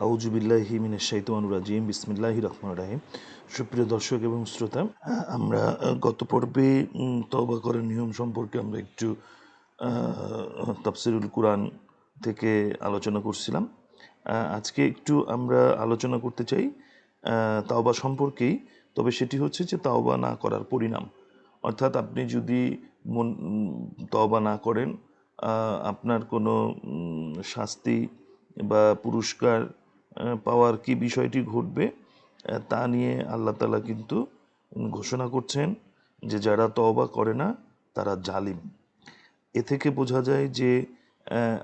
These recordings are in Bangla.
আউজুবিল্লাহি মিনে শাইতানুর রাজিম বিসমিল্লাহি রহমান রাহিম। সুপ্রিয় দর্শক এবং শ্রোতা, আমরা গত পর্বে তওবা করার নিয়ম সম্পর্কে আমরা একটু তাফসিরুল কুরআন থেকে আলোচনা করছিলাম। আজকে একটু আমরা আলোচনা করতে চাই তাওবা সম্পর্কেই। তবে সেটি হচ্ছে যে তাওবা না করার পরিণাম। অর্থাৎ আপনি যদি মন তওবা না করেন আপনার কোনো শাস্তি বা পুরস্কার পাওয়ার কি বিষয়টি ঘটবে তা নিয়ে আল্লাহ তালা কিন্তু ঘোষণা করছেন যে যারা তওবা করে না, তারা জালিম। এ থেকে বোঝা যায় যে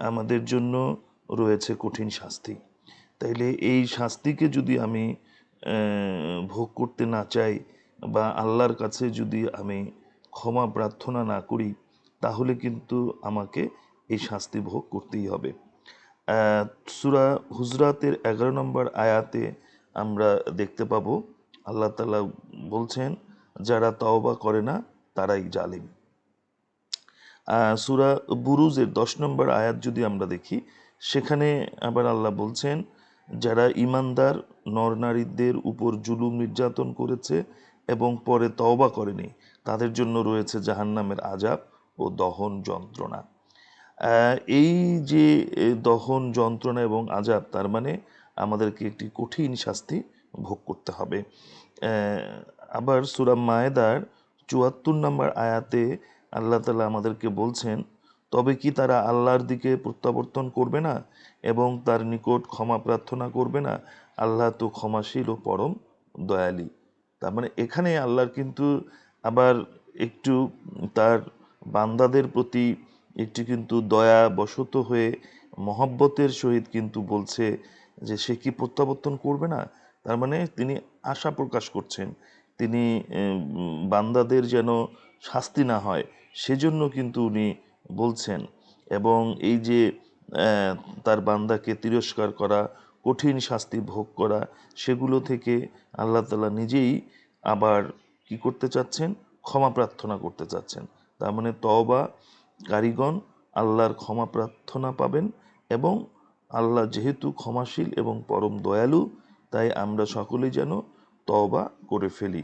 আমাদের জন্য রয়েছে কঠিন শাস্তি। তাইলে এই শাস্তিকে যদি আমি ভোগ করতে না চাই বা আল্লাহর কাছে যদি আমি ক্ষমা প্রার্থনা না করি, তাহলে কিন্তু আমাকে এই শাস্তি ভোগ করতেই হবে। সূরা হুজরাতের এগারো নম্বর আয়াতে আমরা দেখতে পাবো, আল্লাহ তালা বলছেন, যারা তওবা করে না, তারাই জালিম। সুরা বুরুজের দশ নম্বর আয়াত যদি আমরা দেখি, সেখানে আবার আল্লাহ বলছেন, যারা ইমানদার নরনারীদের উপর জুলুম নির্যাতন করেছে এবং পরে তওবা করেনি, তাদের জন্য রয়েছে জাহান্নামের আজাব ও দহন যন্ত্রণা। এই যে দহন যন্ত্রণা এবং আজাব, তার মানে আমাদেরকে একটি কঠিন শাস্তি ভোগ করতে হবে। আবার সুরাম মায়েদার চুয়াত্তর নম্বর আয়াতে আল্লাহ তালা আমাদেরকে বলছেন, তবে কি তারা আল্লাহর দিকে প্রত্যাবর্তন করবে না এবং তার নিকট ক্ষমা প্রার্থনা করবে না? আল্লাহ তো ক্ষমাশীল ও পরম দয়ালি। তার মানে এখানে আল্লাহর কিন্তু আবার একটু তার বান্দাদের প্রতি একটু কিন্তু দয়া বশত হয়ে মহব্বতের সহিত কিন্তু বলছে যে, সে কি প্রত্যাবর্তন করবে না? তার মানে তিনি আশা প্রকাশ করছেন। তিনি বান্দাদের যেন শাস্তি না হয়, সেজন্য কিন্তু উনি বলছেন। এবং এই যে তার বান্দাকে তিরস্কার করা, কঠিন শাস্তি ভোগ করা, সেগুলো থেকে আল্লাহ তালা নিজেই আবার কি করতে চাচ্ছেন? ক্ষমা প্রার্থনা করতে চাচ্ছেন। তার মানে তওবা কারিগণ আল্লাহর ক্ষমা প্রার্থনা পাবেন এবং আল্লাহ যেহেতু ক্ষমাশীল এবং পরম দয়ালু, তাই আমরা সকলেই যেন তওবা করে ফেলি।